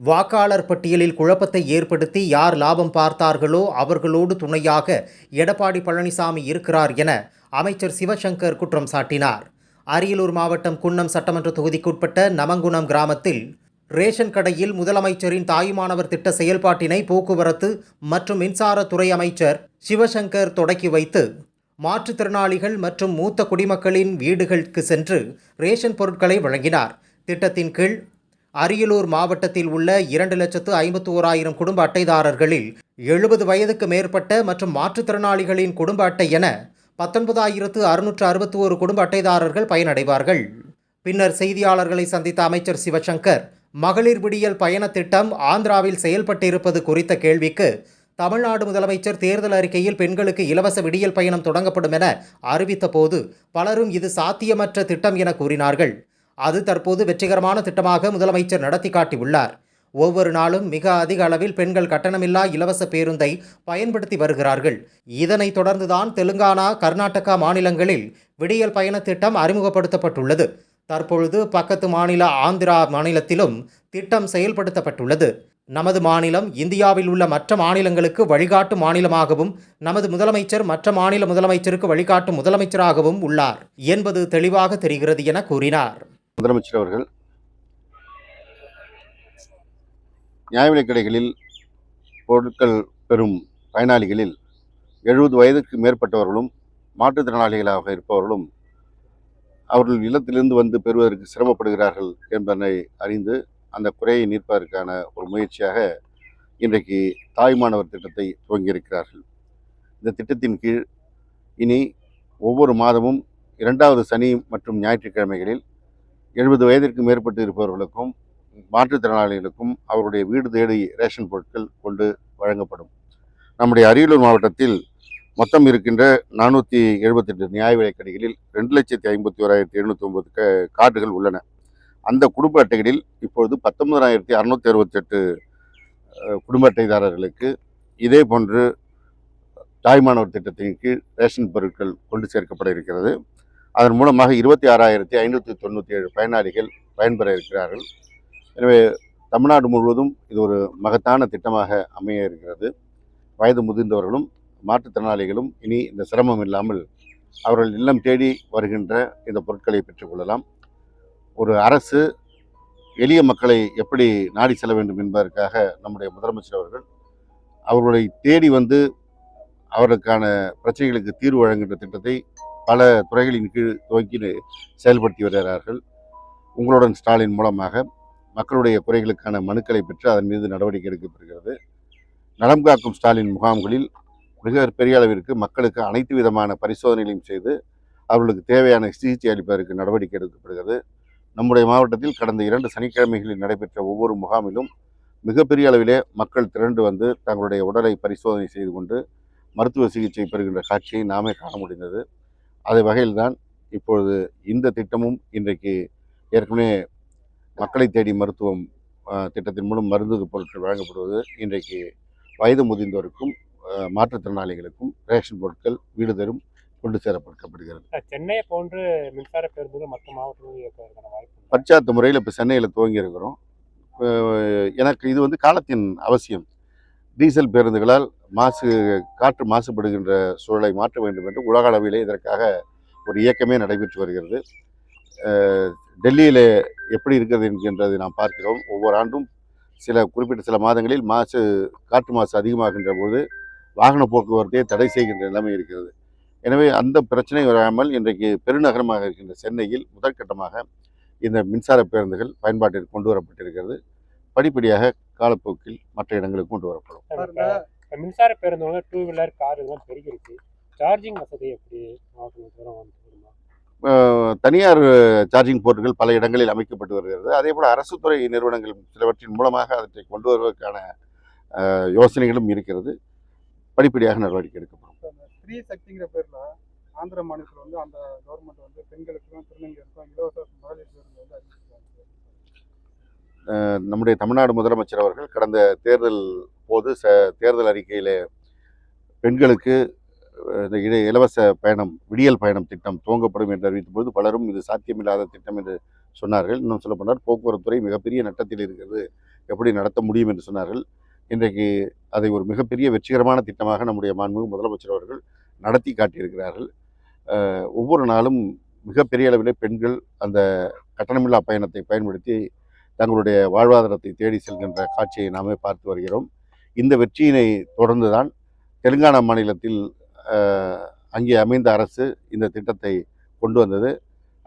வாக்காளர் பட்டியலில் குழப்பத்தை ஏற்படுத்தி யார் லாபம் பார்த்தார்களோ அவர்களோடு துணையாக எடப்பாடி பழனிசாமி இருக்கிறார் என அமைச்சர் சிவசங்கர் குற்றம் சாட்டினார். அரியலூர் மாவட்டம் குன்னம் சட்டமன்ற தொகுதிக்குட்பட்ட நமங்குணம் கிராமத்தில் ரேஷன் கடையில் முதலமைச்சரின் தாயுமானவர் திட்ட செயல்பாட்டினை போக்குவரத்து மற்றும் மின்சாரத்துறை அமைச்சர் சிவசங்கர் தொடக்கி வைத்து மாற்றுத்திறனாளிகள் மற்றும் மூத்த குடிமக்களின் வீடுகளுக்கு சென்று ரேஷன் பொருட்களை வழங்கினார். திட்டத்தின் கீழ் அரியலூர் மாவட்டத்தில் உள்ள இரண்டு லட்சத்து ஐம்பத்தி ஓராயிரம் குடும்ப அட்டைதாரர்களில் எழுபது வயதுக்கு மேற்பட்ட மற்றும் மாற்றுத்திறனாளிகளின் குடும்ப அட்டை என பத்தொன்பதாயிரத்து அறுநூற்று அறுபத்தி ஒரு குடும்ப அட்டைதாரர்கள் பயனடைவார்கள். பின்னர் செய்தியாளர்களை சந்தித்த அமைச்சர் சிவசங்கர் மகளிர் விடியல் பயண திட்டம் ஆந்திராவில் செயல்பட்டிருப்பது குறித்த கேள்விக்கு தமிழ்நாடு முதலமைச்சர் தேர்தல் அறிக்கையில் பெண்களுக்கு இலவச விடியல் பயணம் தொடங்கப்படும் என அறிவித்த போது பலரும் இது சாத்தியமற்ற திட்டம் என கூறினார்கள். அது தற்போது வெற்றிகரமான திட்டமாக முதலமைச்சர் நடத்தி காட்டியுள்ளார். ஒவ்வொரு நாளும் மிக அதிக அளவில் பெண்கள் கட்டணமில்லா இலவச பேருந்தை பயன்படுத்தி வருகிறார்கள். இதனைத் தொடர்ந்துதான் தெலுங்கானா கர்நாடகா மாநிலங்களில் விடியல் பயண திட்டம் அறிமுகப்படுத்தப்பட்டுள்ளது. தற்பொழுது பக்கத்து மாநில ஆந்திரா மாநிலத்திலும் திட்டம் செயல்படுத்தப்பட்டுள்ளது. நமது மாநிலம் இந்தியாவில் உள்ள மற்ற மாநிலங்களுக்கு வழிகாட்டும் மாநிலமாகவும் நமது முதலமைச்சர் மற்ற மாநில முதலமைச்சருக்கு வழிகாட்டும் முதலமைச்சராகவும் உள்ளார் என்பது தெளிவாக தெரிகிறது என கூறினார். முதலமைச்சர் அவர்கள் நியாய விலைக் கடைகளில் பொருட்கள் பெறும் பயனாளிகளில் எழுபது வயதுக்கு மேற்பட்டவர்களும் மாற்றுத்திறனாளிகளாக இருப்பவர்களும் அவர்கள் இல்லத்திலிருந்து வந்து பெறுவதற்கு சிரமப்படுகிறார்கள் என்பதனை அறிந்து அந்த குறையை நீர்ப்பதற்கான ஒரு முயற்சியாக இன்றைக்கு தாய்மானவர் திட்டத்தை துவங்கியிருக்கிறார்கள். இந்த திட்டத்தின் கீழ் இனி ஒவ்வொரு மாதமும் இரண்டாவது சனி மற்றும் ஞாயிற்றுக்கிழமைகளில் எழுபது வயதிற்கு மேற்பட்டு இருப்பவர்களுக்கும் மாற்றுத்திறனாளிகளுக்கும் அவருடைய வீடு தேடி ரேஷன் பொருட்கள் கொண்டு வழங்கப்படும். நம்முடைய அரியலூர் மாவட்டத்தில் மொத்தம் இருக்கின்ற நானூற்றி எழுபத்தெட்டு நியாய விலைக் கடைகளில் ரெண்டு லட்சத்தி ஐம்பத்தி ஓராயிரத்தி எழுநூற்றி ஒன்பது க கார்டுகள் உள்ளன. அந்த குடும்ப அட்டைகளில் இப்பொழுது பத்தொன்பதாயிரத்தி அறுநூத்தி அறுபத்தெட்டு குடும்ப அட்டைதாரர்களுக்கு இதே போன்று தாய்மானவர் திட்டத்தின் கீழ் ரேஷன் பொருட்கள் கொண்டு சேர்க்கப்பட இருக்கிறது. அதன் மூலமாக இருபத்தி ஆறாயிரத்தி ஐநூற்றி தொண்ணூற்றி ஏழு பயனாளிகள் பயன்பெற இருக்கிறார்கள். எனவே தமிழ்நாடு முழுவதும் இது ஒரு மகத்தான திட்டமாக அமைய இருக்கிறது. வயது முதிர்ந்தவர்களும் மாற்றுத்திறனாளிகளும் இனி இந்த சிரமம் இல்லாமல் அவர்கள் இல்லம் தேடி வருகின்ற இந்த பொருட்களை பெற்றுக்கொள்ளலாம் ஒரு அரசு எளிய மக்களை எப்படி நாடி செல்ல வேண்டும் என்பதற்காக நம்முடைய முதலமைச்சர் அவர்கள் அவர்களை தேடி வந்து அவர்களுக்கான பிரச்சனைகளுக்கு தீர்வு வழங்குகின்ற திட்டத்தை பல துறைகளின் கீழ் துவக்கி செயல்படுத்தி வருகிறார்கள். உங்களுடன் ஸ்டாலின் மூலமாக மக்களுடைய குறைகளுக்கான மனுக்களை பெற்று அதன் மீது நடவடிக்கை எடுக்கப்படுகிறது நலம் காக்கும் ஸ்டாலின் முகாம்களில் மிக பெரிய அளவிற்கு மக்களுக்கு அனைத்து விதமான பரிசோதனைகளையும் செய்து அவர்களுக்கு தேவையான சிகிச்சை அளிப்பதற்கு நடவடிக்கை எடுக்கப்படுகிறது நம்முடைய மாவட்டத்தில் கடந்த இரண்டு சனிக்கிழமைகளில் நடைபெற்ற ஒவ்வொரு முகாமிலும் மிகப்பெரிய அளவிலே மக்கள் திரண்டு வந்து தங்களுடைய உடலை பரிசோதனை செய்து கொண்டு மருத்துவ சிகிச்சை பெறுகின்ற காட்சியை நாமே காண முடிந்தது. அதே வகையில்தான் இப்பொழுது இந்த திட்டமும் இன்றைக்கு ஏற்கனவே மக்களை தேடி மருத்துவம் திட்டத்தின் மூலம் மருந்து பொருட்கள் வழங்கப்படுவது இன்றைக்கு வயது முதிர்ந்தோருக்கும் மாற்றுத்திறனாளிகளுக்கும் ரேஷன் பொருட்கள் வீடு தரும் கொண்டு சேரப்படுத்தப்படுகிறது. சார், சென்னையை போன்று மின்சார பேருந்துகள் மற்ற மாவட்டங்களில் இயக்குவதற்கான வாய்ப்பு முறையில் இப்போ சென்னையில் துவங்கி இருக்கிறோம் எனக்கு இது வந்து காலத்தின் அவசியம். டீசல் பேருந்துகளால் மாசு காற்று மாசுபடுகின்ற சூழலை மாற்ற வேண்டும் என்று உலக அளவிலே இதற்காக ஒரு இயக்கமே நடைபெற்று வருகிறது. டெல்லியில் எப்படி இருக்கிறது என்கின்றதை நாம் பார்க்கிறோம். ஒவ்வொரு ஆண்டும் சில குறிப்பிட்ட சில மாதங்களில் மாசு காற்று மாசு அதிகமாகின்ற போது வாகன போக்குவரத்தையே தடை செய்கின்ற நிலைமை இருக்கிறது. எனவே அந்த பிரச்சனை வராமல் இன்றைக்கு பெருநகரமாக இருக்கின்ற சென்னையில் முதற்கட்டமாக இந்த மின்சார பேருந்துகள் பயன்பாட்டிற்கு கொண்டு வரப்பட்டிருக்கிறது. படிப்படியாக காலப்போக்கில் மற்ற இடங்களுக்கு கொண்டு வரப்படும். மின்சார பேருந்துகள் டூ வீலர் கார் இதெல்லாம் பெருகிருக்கு. சார்ஜிங் வசதி எப்படி தனியார் சார்ஜிங் போர்ட்டுகள் பல இடங்களில் அமைக்கப்பட்டு வருகிறது. அதே போல் அரசு துறை நிறுவனங்கள் சிலவற்றின் மூலமாக அவற்றை கொண்டு வருவதற்கான யோசனைகளும் இருக்கிறது. படிப்படியாக நடவடிக்கை எடுக்கப்படும். ஸ்ரீ சக்திங்கிற பேர்ல ஆந்திர மாநிலத்தில் வந்து அந்த கவர்மெண்ட் வந்து பெண்களுக்கும் திருநங்கைகளுக்கும் இலவச மகளிர் பேருந்து வந்து நம்முடைய தமிழ்நாடு முதலமைச்சர் அவர்கள் கடந்த தேர்தல் போது ச தேர்தல் அறிக்கையில் பெண்களுக்கு இந்த இட இலவச பயணம் விடியல் பயணம் திட்டம் துவங்கப்படும் என்று அறிவித்தபோது பலரும் இது சாத்தியமில்லாத திட்டம் என்று சொன்னார்கள். இன்னும் சொல்லப்போனால் போக்குவரத்துறை மிகப்பெரிய நட்டத்தில் இருக்கிறது. எப்படி நடத்த முடியும் என்று சொன்னார்கள். இன்றைக்கு அதை ஒரு மிகப்பெரிய வெற்றிகரமான திட்டமாக நம்முடைய மாண்புமிகு முதலமைச்சர் அவர்கள் நடத்தி காட்டியிருக்கிறார்கள். ஒவ்வொரு நாளும் மிகப்பெரிய அளவிலே பெண்கள் அந்த கட்டணமில்லா பயணத்தை பயன்படுத்தி தங்களுடைய வாழ்வாதாரத்தை தேடி செல்கின்ற காட்சியை நாமே பார்த்து வருகிறோம். இந்த வெற்றியினை தொடர்ந்துதான் தெலுங்கானா மாநிலத்தில் அங்கே அமைந்த அரசு இந்த திட்டத்தை கொண்டு வந்தது.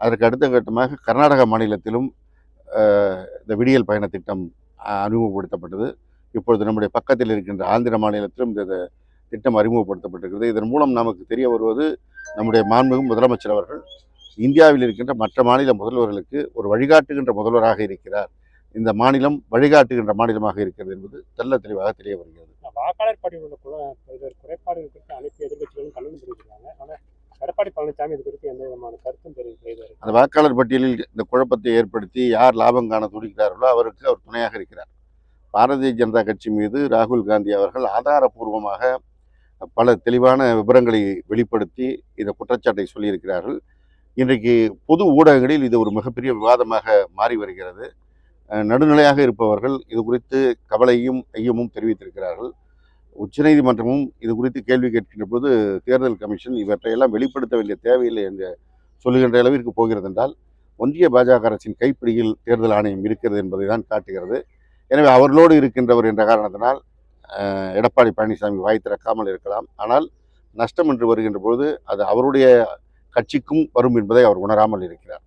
அதற்கு அடுத்த கட்டமாக கர்நாடக மாநிலத்திலும் இந்த விடியல் பயண திட்டம் அறிமுகப்படுத்தப்பட்டது. இப்பொழுது நம்முடைய பக்கத்தில் இருக்கின்ற ஆந்திர மாநிலத்திலும் இந்த இந்த திட்டம் அறிமுகப்படுத்தப்பட்டிருக்கிறது. இதன் மூலம் நமக்கு தெரிய வருவது நம்முடைய மாண்புமிகு முதலமைச்சர் அவர்கள் இந்தியாவில் இருக்கின்ற மற்ற மாநில முதல்வர்களுக்கு ஒரு வழிகாட்டுகின்ற முதல்வராக இருக்கிறார். இந்த மாநிலம் வழிகாட்டுகின்ற மாநிலமாக இருக்கிறது என்பது தெள்ள தெளிவாக தெரிய வருகிறது. வாக்காளர் பல்வேறு குறைபாடுகள் குறித்து அனைத்து எதிர்க்கட்சிகளும் கண்டனம் தெரிவிக்கிறாங்க ஆனால் எடப்பாடி பழனிசாமி இது குறித்து எந்த விதமான கருத்தும் தெரிவிக்கவில்லை அந்த வாக்காளர் பட்டியலில் இந்த குழப்பத்தை ஏற்படுத்தி யார் லாபம் காண துடிக்கிறார்களோ அவருக்கு அவர் துணையாக இருக்கிறார். பாரதிய ஜனதா கட்சி மீது ராகுல் காந்தி அவர்கள் ஆதாரபூர்வமாக பல தெளிவான விவரங்களை வெளிப்படுத்தி இந்த குற்றச்சாட்டை சொல்லியிருக்கிறார்கள். இன்றைக்கு பொது ஊடகங்களில் இது ஒரு மிகப்பெரிய விவாதமாக மாறி வருகிறது. நடுநிலையாக இருப்பவர்கள் இது குறித்து கவலையும் ஐயமும் தெரிவித்திருக்கிறார்கள். உச்சநீதிமன்றமும் இது குறித்து கேள்வி கேட்கின்ற போது தேர்தல் கமிஷன் இவற்றையெல்லாம் வெளிப்படுத்த வேண்டிய தேவையில்லை என்று சொல்லுகின்ற அளவிற்கு போகிறது என்றால் ஒன்றிய பாஜக அரசின் கைப்பிடியில் தேர்தல் ஆணையம் இருக்கிறது என்பதை தான் காட்டுகிறது. எனவே அவர்களோடு இருக்கின்றவர் என்ற காரணத்தினால் எடப்பாடி பழனிசாமி வாய் திறக்காமல் இருக்கலாம். ஆனால் நஷ்டம் என்று வருகின்ற பொழுது அது அவருடைய கட்சிக்கும் வரும் என்பதை அவர் உணராமல் இருக்கிறார்.